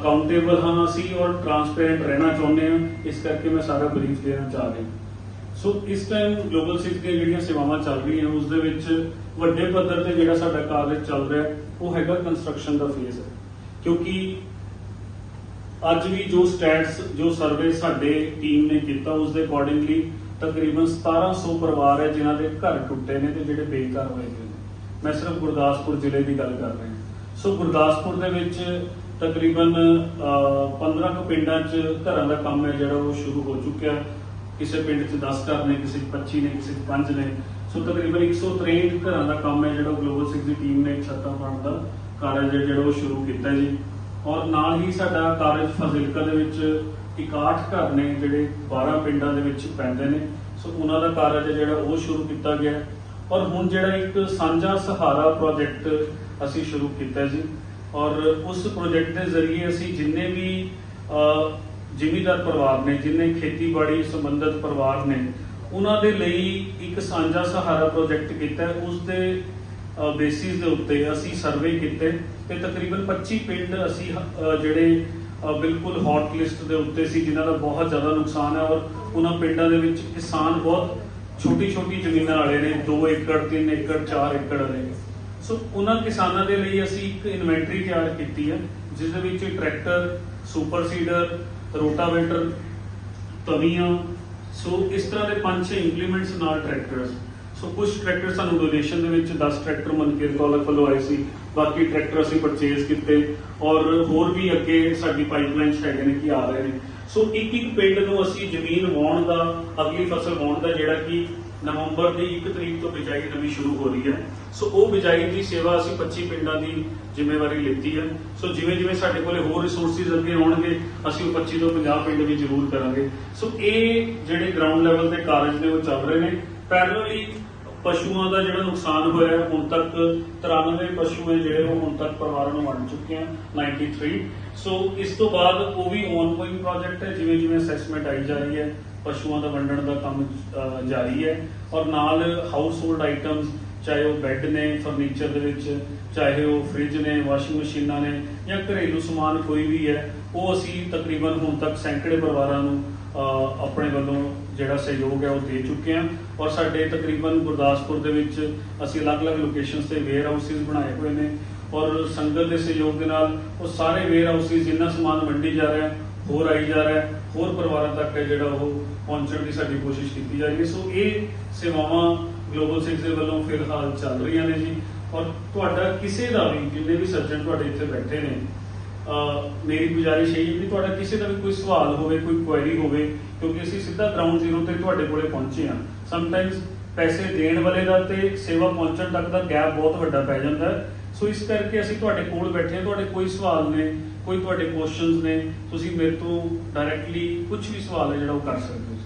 Accountable ਹਾਂ ਅਸੀਂ ਔਰ ਟਰਾਂਸਪੇਰੈਂਟ ਰਹਿਣਾ ਚਾਹੁੰਦੇ ਹਾਂ, ਇਸ ਕਰਕੇ ਮੈਂ ਸਾਰਾ ਬਰੀਫ ਦੇਣਾ ਚਾਹ ਰਿਹਾ। ਸੋ ਇਸ ਟਾਈਮ ਗਲੋਬਲ ਸਿਕਸ ਦੀਆਂ ਜਿਹੜੀਆਂ ਸੇਵਾਵਾਂ ਚੱਲ ਰਹੀਆਂ, ਉਸ ਦੇ ਵਿੱਚ ਵੱਡੇ ਪੱਧਰ ਤੇ ਜਿਹੜਾ ਸਾਡਾ ਕਾਰਜ ਚੱਲ ਰਿਹਾ, ਉਹ ਹੈਗਾ ਕੰਸਟਰਕਸ਼ਨ ਦਾ ਫੇਜ਼ ਹੈ ਕਿਉਂਕਿ ਅੱਜ ਵੀ ਜੋ ਸਟੈਟਸ ਜੋ ਸਰਵੇ ਸਾਡੇ ਟੀਮ ਨੇ ਕੀਤਾ, ਉਸ ਦੇ ਅਕੋਰਡਿੰਗਲੀ ਤਕਰੀਬਨ 1700 ਪਰਿਵਾਰ ਹੈ ਜਿਨ੍ਹਾਂ ਦੇ ਘਰ ਟੁੱਟੇ ਨੇ ਤੇ ਜਿਹੜੇ ਬੇਘਰ ਹੋਏ ਹੋਏ ਨੇ। ਮੈਂ ਸਿਰਫ ਗੁਰਦਾਸਪੁਰ ਜ਼ਿਲ੍ਹੇ ਦੀ ਗੱਲ ਕਰ ਰਿਹਾ। ਸੋ ਗੁਰਦਾਸਪੁਰ ਦੇ ਵਿੱਚ ਤਕਰੀਬਨ ਅਹ, 15 ਕੁ ਪਿੰਡਾਂ 'ਚ ਘਰਾਂ ਦਾ ਕੰਮ ਹੈ ਜਿਹੜਾ ਉਹ ਸ਼ੁਰੂ ਹੋ ਚੁੱਕਿਆ। ਕਿਸੇ ਪਿੰਡ 'ਚ 10 ਘਰ ਨੇ ਕਿਸੇ 'ਚ 25 ਨੇ ਕਿਸੇ 'ਚ 5 ਨੇ। ਸੋ ਤਕਰੀਬਨ 163 ਘਰਾਂ ਦਾ ਕੰਮ ਹੈ ਜਿਹੜਾ ਗਲੋਬਲ ਸਿਕਸ ਦੀ ਟੀਮ ਨੇ ਛੱਤਾਂ ਪਾਉਣ ਦਾ ਕਾਰਜ ਜਿਹੜਾ ਉਹ ਸ਼ੁਰੂ ਕੀਤਾ ਜੀ। ਔਰ ਨਾਲ ਹੀ ਸਾਡਾ ਕਾਰਜ ਫਜ਼ਿਲਕਾ ਦੇ ਵਿੱਚ 61 ਘਰ ਨੇ ਜਿਹੜੇ 12 ਪਿੰਡਾਂ ਦੇ ਵਿੱਚ ਪੈਂਦੇ ਨੇ। ਸੋ ਉਹਨਾਂ ਦਾ ਕਾਰਜ ਜਿਹੜਾ ਉਹ ਸ਼ੁਰੂ ਕੀਤਾ ਗਿਆ। ਔਰ ਹੁਣ ਜਿਹੜਾ ਇੱਕ ਸਾਂਝਾ ਸਹਾਰਾ ਪ੍ਰੋਜੈਕਟ ਅਸੀਂ ਸ਼ੁਰੂ ਕੀਤਾ ਜੀ। ਔਰ ਉਸ ਪ੍ਰੋਜੈਕਟ ਦੇ ਜ਼ਰੀਏ ਅਸੀਂ ਜਿੰਨੇ ਵੀ ਜ਼ਿਮੀਦਾਰ ਪਰਿਵਾਰ ਨੇ, ਜਿੰਨੇ ਖੇਤੀਬਾੜੀ ਸੰਬੰਧਿਤ ਪਰਿਵਾਰ ਨੇ, ਉਹਨਾਂ ਦੇ ਲਈ ਇੱਕ ਸਾਂਝਾ ਸਹਾਰਾ ਪ੍ਰੋਜੈਕਟ ਕੀਤਾ ਹੈ। ਉਸ ਦੇ ਬੇਸਿਸ ਦੇ ਉੱਤੇ ਅਸੀਂ ਸਰਵੇ ਕੀਤੇ ਤੇ ਤਕਰੀਬਨ 25 ਪਿੰਡ ਅਸੀਂ ਜਿਹੜੇ ਬਿਲਕੁਲ ਹੌਟ ਲਿਸਟ ਦੇ ਉੱਤੇ ਸੀ, ਜਿਨ੍ਹਾਂ ਦਾ ਬਹੁਤ ਜ਼ਿਆਦਾ ਨੁਕਸਾਨ ਹੈ ਔਰ ਉਹਨਾਂ ਪਿੰਡਾਂ ਦੇ ਵਿੱਚ ਕਿਸਾਨ ਬਹੁਤ ਛੋਟੀ ਛੋਟੀ ਜ਼ਮੀਨਾਂ ਵਾਲੇ ਨੇ 2 ਏਕੜ 3 ਏਕੜ 4 ਏਕੜ ਵਾਲੇ। ਸੋ ਉਹਨਾਂ ਕਿਸਾਨਾਂ ਦੇ ਲਈ ਅਸੀਂ ਇੱਕ ਇਨਵੈਂਟਰੀ ਤਿਆਰ ਕੀਤੀ ਹੈ ਜਿਸ ਦੇ ਵਿੱਚ ਟਰੈਕਟਰ, ਸੁਪਰ ਸੀਡਰ, ਰੋਟਾਵੇਟਰ, ਤਵੀਆਂ, ਸੋ ਇਸ ਤਰ੍ਹਾਂ ਦੇ ਪੰਜ ਛੇ ਇੰਪਲੀਮੈਂਟਸ ਨਾਲ ਟਰੈਕਟਰਸ। ਸੋ ਕੁਝ ਟਰੈਕਟਰ ਸਾਨੂੰ ਡੋਨੇਸ਼ਨ ਦੇ ਵਿੱਚ 10 ਟਰੈਕਟਰ ਮਨਕੀਰ ਕੌਲਕ ਵੱਲੋਂ ਆਏ ਸੀ, ਬਾਕੀ ਟਰੈਕਟਰ ਅਸੀਂ ਪਰਚੇਸ ਕੀਤੇ ਔਰ ਹੋਰ ਵੀ ਅੱਗੇ ਸਾਡੀ ਪਾਈਪਲਾਈਨ ਹੈਗੇ ਨੇ ਕਿ ਆ ਰਹੇ ਨੇ। ਸੋ ਇੱਕ ਇੱਕ ਪਿੰਡ ਨੂੰ ਅਸੀਂ ਜ਼ਮੀਨ ਵਾਉਣ ਦਾ, ਅਗਲੀ ਫਸਲ ਵਾਉਣ ਦਾ ਜਿਹੜਾ ਕਿ ਨਵੰਬਰ ਦੀ 1 ਤਰੀਕ ਤੋਂ ਬਿਜਾਈ ਨਵੀਂ ਸ਼ੁਰੂ ਹੋ ਰਹੀ ਹੈ। ਸੋ ਉਹ ਬਿਜਾਈ ਦੀ ਸੇਵਾ ਅਸੀਂ 25 ਪਿੰਡਾਂ ਦੀ ਜ਼ਿੰਮੇਵਾਰੀ ਲਿੱਤੀ ਹੈ। ਸੋ ਜਿਵੇਂ ਜਿਵੇਂ ਸਾਡੇ ਕੋਲੇ ਹੋਰ ਰਿਸੋਰਸਿਸ ਅੱਗੇ ਆਉਣਗੇ, ਅਸੀਂ ਉਹ 25 ਤੋਂ 50 ਪਿੰਡ ਵੀ ਜ਼ਰੂਰ ਕਰਾਂਗੇ। ਸੋ ਇਹ ਜਿਹੜੇ ਗਰਾਊਂਡ ਲੈਵਲ ਦੇ ਕਾਰਜ ਨੇ, ਉਹ ਚੱਲ ਰਹੇ ਨੇ। ਪੈਰਲਲੀ ਪਸ਼ੂਆਂ ਦਾ ਜਿਹੜਾ ਨੁਕਸਾਨ ਹੋਇਆ ਹੈ, ਹੁਣ ਤੱਕ 93 ਪਸ਼ੂ ਹੈ ਜਿਹੜੇ ਉਹ ਹੁਣ ਤੱਕ ਪਰਿਵਾਰਾਂ ਨੂੰ ਵੰਡ ਚੁੱਕੇ ਆ 93 ਸੋ ਇਸ ਤੋਂ ਬਾਅਦ ਉਹ ਵੀ ਔਨਗੋਇੰਗ ਪ੍ਰੋਜੈਕਟ ਹੈ ਜਿਵੇਂ ਜਿਵੇਂ ਅਸੈਸਮੈਂਟ ਆਈ ਜਾ ਰਹੀ ਹੈ ਪਸ਼ੂਆਂ ਦਾ ਵੰਡਣ ਦਾ ਕੰਮ ਜਾਰੀ ਹੈ। ਔਰ ਨਾਲ ਹਾਊਸ ਹੋਲਡ ਆਈਟਮਸ ਚਾਹੇ ਉਹ ਬੈੱਡ ਨੇ ਫਰਨੀਚਰ ਦੇ ਵਿੱਚ ਚਾਹੇ ਉਹ ਫ੍ਰਿਜ ਨੇ ਵਾਸ਼ਿੰਗ ਮਸ਼ੀਨਾਂ ਨੇ ਜਾਂ ਘਰੇਲੂ ਸਮਾਨ ਕੋਈ ਵੀ ਹੈ ਉਹ ਅਸੀਂ ਤਕਰੀਬਨ ਹੁਣ ਤੱਕ ਸੈਂਕੜੇ ਪਰਿਵਾਰਾਂ ਨੂੰ ਆਪਣੇ ਵੱਲੋਂ ਜਿਹੜਾ ਸਹਿਯੋਗ ਹੈ ਉਹ ਦੇ ਚੁੱਕੇ ਹਾਂ। ਔਰ ਸਾਡੇ ਤਕਰੀਬਨ ਗੁਰਦਾਸਪੁਰ ਦੇ ਵਿੱਚ ਅਸੀਂ ਅਲੱਗ-ਅਲੱਗ ਲੋਕੇਸ਼ਨਸ ਤੇ ਵੇਅਰ ਹਾਊਸਿਸ ਬਣਾਏ ਹੋਏ ਨੇ। ਔਰ ਸੰਗਤ ਦੇ ਸਹਿਯੋਗ ਦੇ ਨਾਲ ਉਹ ਸਾਰੇ ਵੇਅਰ ਹਾਊਸਿਸ ਜਿੰਨਾ ਸਮਾਨ ਵੰਡੀ ਜਾ ਰਿਹਾ, ਹੋਰ ਆਈ ਜਾ ਰਿਹਾ, ਹੋਰ ਪਰਿਵਾਰਾਂ ਤੱਕ ਹੈ ਜਿਹੜਾ ਉਹ ਪਹੁੰਚਣ ਦੀ ਸਾਡੀ ਕੋਸ਼ਿਸ਼ ਕੀਤੀ ਜਾ ਰਹੀ ਹੈ। ਸੋ ਇਹ ਸੇਵਾਵਾਂ ਗਲੋਬਲ ਸਿਕਸ ਦੇ ਵੱਲੋਂ ਫਿਲਹਾਲ ਚੱਲ ਰਹੀਆਂ ਨੇ ਜੀ। ਔਰ ਤੁਹਾਡਾ ਕਿਸੇ ਦਾ ਵੀ, ਜਿੰਨੇ ਵੀ ਸੱਜਣ ਤੁਹਾਡੇ ਇੱਥੇ ਬੈਠੇ ਨੇ ਮੇਰੀ ਗੁਜ਼ਾਰਿਸ਼ ਇਹ ਹੈ ਕਿ ਤੁਹਾਡਾ ਕਿਸੇ ਦਾ ਵੀ ਕੋਈ ਸਵਾਲ ਹੋਵੇ, ਕੋਈ ਕੁਐਰੀ ਹੋਵੇ, ਕਿਉਂਕਿ ਅਸੀਂ ਸਿੱਧਾ ਗਰਾਊਂਡ ਜ਼ੀਰੋ ਤੇ ਤੁਹਾਡੇ ਕੋਲੇ ਪਹੁੰਚੇ ਹਾਂ। ਸਮਟਾਈਮਸ ਪੈਸੇ ਦੇਣ ਵਾਲੇ ਦਾ ਤੇ ਸੇਵਾ ਪਹੁੰਚਣ ਤੱਕ ਦਾ ਗੈਪ ਬਹੁਤ ਵੱਡਾ ਪੈ ਜਾਂਦਾ ਸੋ ਇਸ ਕਰਕੇ ਅਸੀਂ ਤੁਹਾਡੇ ਕੋਲ ਬੈਠੇ ਹਾਂ, ਤੁਹਾਡੇ ਕੋਈ ਸਵਾਲ ਨੇ, ਕੋਈ ਤੁਹਾਡੇ ਕੁਐਸਚਨਸ ਨੇ, ਤੁਸੀਂ ਮੇਰੇ ਤੋਂ ਡਾਇਰੈਕਟਲੀ ਕੁਝ ਵੀ ਸਵਾਲ ਹੈ ਜਿਹੜਾ ਉਹ ਕਰ ਸਕਦੇ ਹੋ।